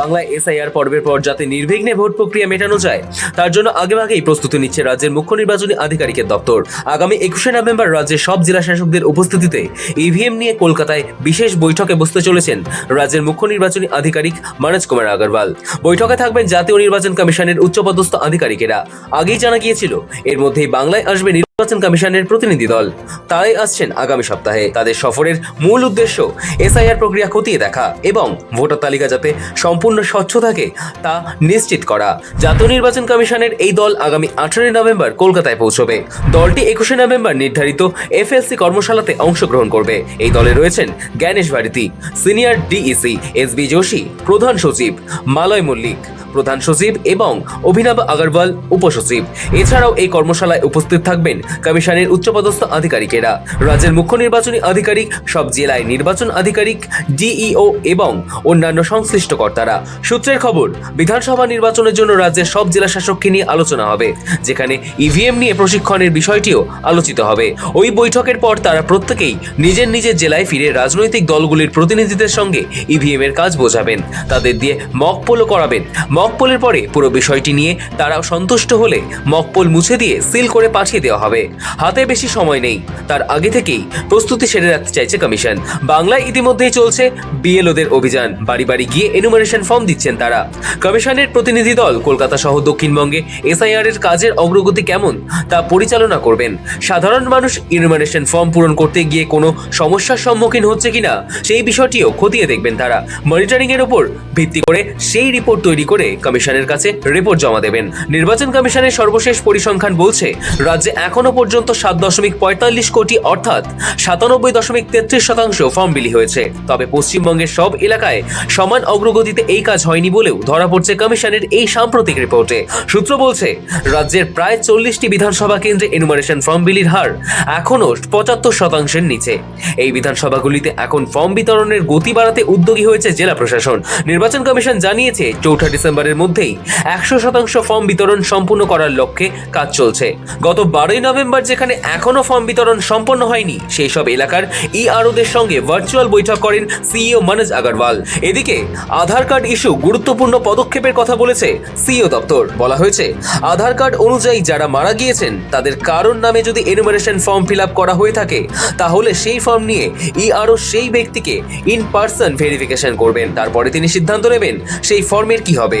বাংলায় এসআইআর পর্বের পর যাতে নির্বিঘ্নে ভোট প্রক্রিয়া মেটানো যায়, তার জন্য আগেভাগেই প্রস্তুতি নিচ্ছে রাজ্যের মুখ্য নির্বাচনী আধিকারিকের দপ্তর। আগামী একুশে নভেম্বর রাজ্যের সব জেলা শাসকদের উপস্থিতিতে ইভিএম নিয়ে কলকাতায় বিশেষ বৈঠকে বসতে চলেছেন রাজ্যের মুখ্য নির্বাচনী আধিকারিক মনোজ কুমার আগরওয়াল। বৈঠকে থাকবেন জাতীয় নির্বাচন কমিশনের উচ্চপদস্থ আধিকারিকেরা। আগেই জানা গিয়েছিল, এর মধ্যেই বাংলায় আসবে নির্বাচন কমিশনের প্রতিনিধি দল। তারাই আসছেন আগামী সপ্তাহে। তাদের সফরের মূল উদ্দেশ্য এসআইআর প্রক্রিয়া খতিয়ে দেখা এবং ভোটার তালিকা যাতে সম্পূর্ণ স্বচ্ছ থাকে তা নিশ্চিত করা। জাতীয় নির্বাচন কমিশনের এই দল আগামী আঠারোই নভেম্বর কলকাতায় পৌঁছবে। দলটি একুশে নভেম্বর নির্ধারিত এফএলসি কর্মশালাতে অংশগ্রহণ করবে। এই দলে রয়েছেন Gyanesh Bharti, senior DEC, S B Joshi, প্রধান সচিব মালয় মল্লিক। প্রধান সচিব এবং অভিনব আগরওয়াল উপসচিব। এছাড়াও এই কর্মশালায় উপস্থিত থাকবেন কমিশনের উচ্চপদস্থ আধিকারিকেরা। রাজ্যের মুখ্য নির্বাচনী আধিকারিক, সব জেলায় নির্বাচন আধিকারিক, ডিইও এবং অন্যান্য সংশ্লিষ্ট কর্তারা। সূত্রের খবর, বিধানসভা নির্বাচনের জন্য রাজ্যের সব জেলা শাসককে নিয়ে আলোচনা হবে, যেখানে ইভিএম নিয়ে প্রশিক্ষণের বিষয়টিও আলোচিত হবে। ওই বৈঠকের পর তারা প্রত্যেকেই নিজের নিজের জেলায় ফিরে রাজনৈতিক দলগুলির প্রতিনিধিদের সঙ্গে ইভিএম এর কাজ বোঝাবেন। তাদের দিয়ে মক পোলো করাবেন। মক পোলের পরে পুরো বিষয়টি নিয়ে তারা সন্তুষ্ট হলে মক পোল মুছে দিয়ে সিল করে পাঠিয়ে দেওয়া হবে। হাতে বেশি সময় নেই। তার আগে থেকেই প্রস্তুতি সেরে রাখতে চাইছে কমিশন। বাংলায় ইতিমধ্যেই চলছে বিএলওদের অভিযান। বাড়ি বাড়ি গিয়ে এনুমারেশন ফর্ম দিচ্ছেন তারা। কমিশনের প্রতিনিধি দল কলকাতা সহ দক্ষিণবঙ্গে এসআইআর এর কাজের অগ্রগতি কেমন তা পরিচালনা করবেন। সাধারণ মানুষ ইনুমারেশন ফর্ম পূরণ করতে গিয়ে কোনো সমস্যার সম্মুখীন হচ্ছে কিনা সেই বিষয়টিও খতিয়ে দেখবেন তারা। মনিটরিং এর উপর ভিত্তি করে সেই রিপোর্ট তৈরি করে কমিশনের কাছে রিপোর্ট জমা দেবেন। নির্বাচন কমিশনের সর্বশেষ পরিসংখ্যান বলছে, রাজ্যে এখনও পর্যন্ত সাত দশমিক পঁয়তাল্লিশ কোটি, অর্থাৎ সাতানব্বই দশমিক তেত্রিশ শতাংশ ফর্ম বিলি হয়েছে। তবে পশ্চিমবঙ্গের সব এলাকায় সমান অগ্রগতিতে এই কাজ হয়নি বলেও ধরা পড়ছে কমিশনের এই সাম্প্রতিক রিপোর্টে। সূত্র বলছে, রাজ্যের প্রায় চল্লিশটি বিধানসভা কেন্দ্রে এনুমারেশন ফর্ম বিলির হার এখনও পঁচাত্তর শতাংশের নিচে। এই বিধানসভাগুলিতে এখন ফর্ম বিতরণের গতি বাড়াতে উদ্যোগী হয়েছে জেলা প্রশাসন। নির্বাচন কমিশন জানিয়েছে, চৌঠা ডিসেম্বরের মধ্যেই একশো শতাংশ ফর্ম বিতরণ সম্পূর্ণ করার লক্ষ্যে কাজ চলছে। গত বারোই নভেম্বর যেখানে এখনও ফর্ম বিতরণ সম্পন্ন হয়নি, সেই সব এলাকার ইআরওদের সঙ্গে ভার্চুয়াল বৈঠক করেন সিইও মনোজ আগরওয়াল। এদিকে আধার কার্ড ইস্যু গুরুত্বপূর্ণ পদক্ষেপের কথা বলেছে সিইও দপ্তর। বলা হয়েছে, আধার কার্ড অনুযায়ী যারা মারা গিয়েছেন, তাদের কারণ নামে যদি এনুমারেশন ফর্ম ফিল আপ করা হয়ে থাকে, তাহলে সেই ফর্ম নিয়ে ইআরও সেই ব্যক্তিকে ইন পার্সন ভেরিফিকেশন করবেন। তারপরে তিনি সিদ্ধান্ত নেবেন সেই ফর্মের কি হবে।